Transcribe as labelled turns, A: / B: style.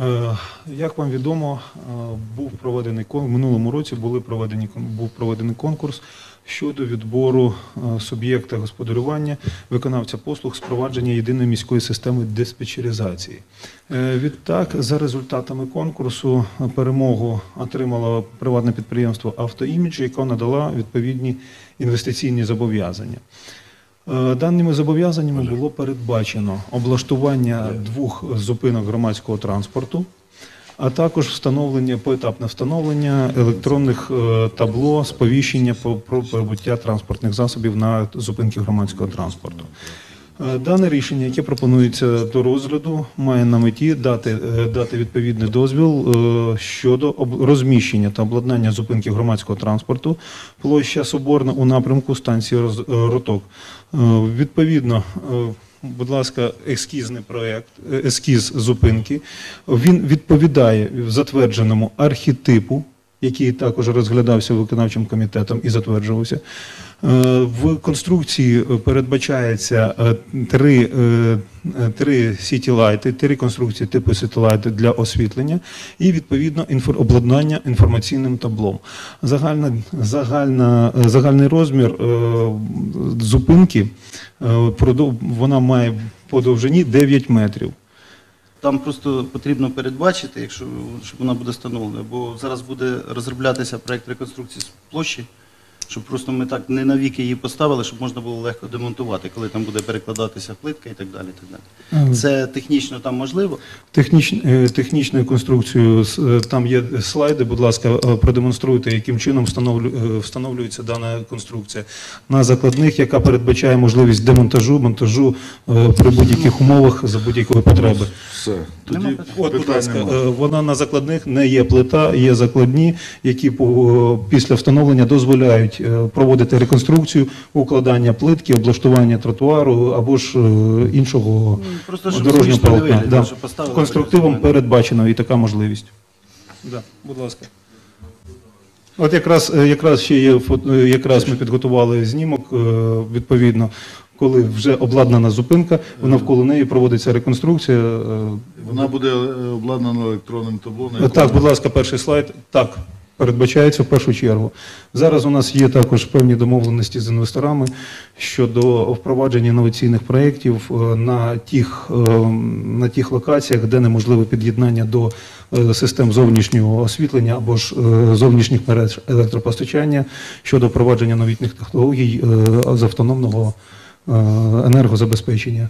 A: Е, Як вам відомо, е, був проведений в минулому році були проведені був проведений конкурс щодо відбору е, суб'єкта господарювання виконавця послуг з впровадження єдиної міської системи диспетчеризації. Відтак, за результатами конкурсу перемогу отримало приватне підприємство «Автоімідж», яке надала відповідні інвестиційні зобов'язання. Е, Даними зобов'язаннями було передбачено облаштування двох зупинок громадського транспорту, а також встановлення поетапне встановлення електронних е, табло сповіщення про, прибуття транспортних засобів на зупинки громадського транспорту. Е, Дане рішення, яке пропонується до розгляду, має на меті дати, е, дати відповідний дозвіл е, щодо розміщення та обладнання зупинки громадського транспорту, площа Соборна у напрямку станції Роток. Відповідно, будь ласка, ескізний проєкт, е, ескіз зупинки. Він відповідає затвердженому архетипу, який також розглядався виконавчим комітетом і затверджувався. Е, В конструкції е, передбачається е, три, три сітілайти, три конструкції типу сітілайти для освітлення і відповідно обладнання інформаційним таблом. Загальна, загальна, загальний розмір зупинки вона має по довжині 9 метрів.
B: Там просто потрібно передбачити, якщо щоб вона буде встановлена, бо зараз буде розроблятися проект реконструкції площі, щоб просто ми так не навіки її поставили, щоб можна було легко демонтувати, коли там буде перекладатися плитка і так далі. І так далі. Це технічно там можливо.
A: Техніч, е, технічною конструкцією е, там є слайди. Будь ласка, е, продемонструйте, яким чином встановлю, встановлюється дана конструкція на закладних, яка передбачає можливість демонтажу, монтажу при будь-яких умовах за будь-якої потреби.
C: Все. Тоді.
A: От, будь ласка, вона на закладних не є плита, є закладні, які після встановлення дозволяють е, проводити реконструкцію, укладання плитки, облаштування тротуару або ж е, іншого
B: Ну, Просто
A: дорожнього полотна. Да. Конструктивом передбачена і така можливість. Да, будь ласка. От якраз, е, якраз ще є якраз ми підготували знімок відповідно. Коли вже обладнана зупинка, навколо неї проводиться реконструкція.
C: Вона буде обладнана електронним табло. на
A: так, будь ласка, перший слайд. Так, передбачається в першу чергу. Зараз у нас є також певні домовленості з інвесторами щодо впровадження інноваційних проєктів е, на тих, е, на тих локаціях, де неможливе під'єднання до е, систем зовнішнього освітлення або ж зовнішніх мереж електропостачання щодо впровадження новітніх технологій з автономного енергозабезпечення.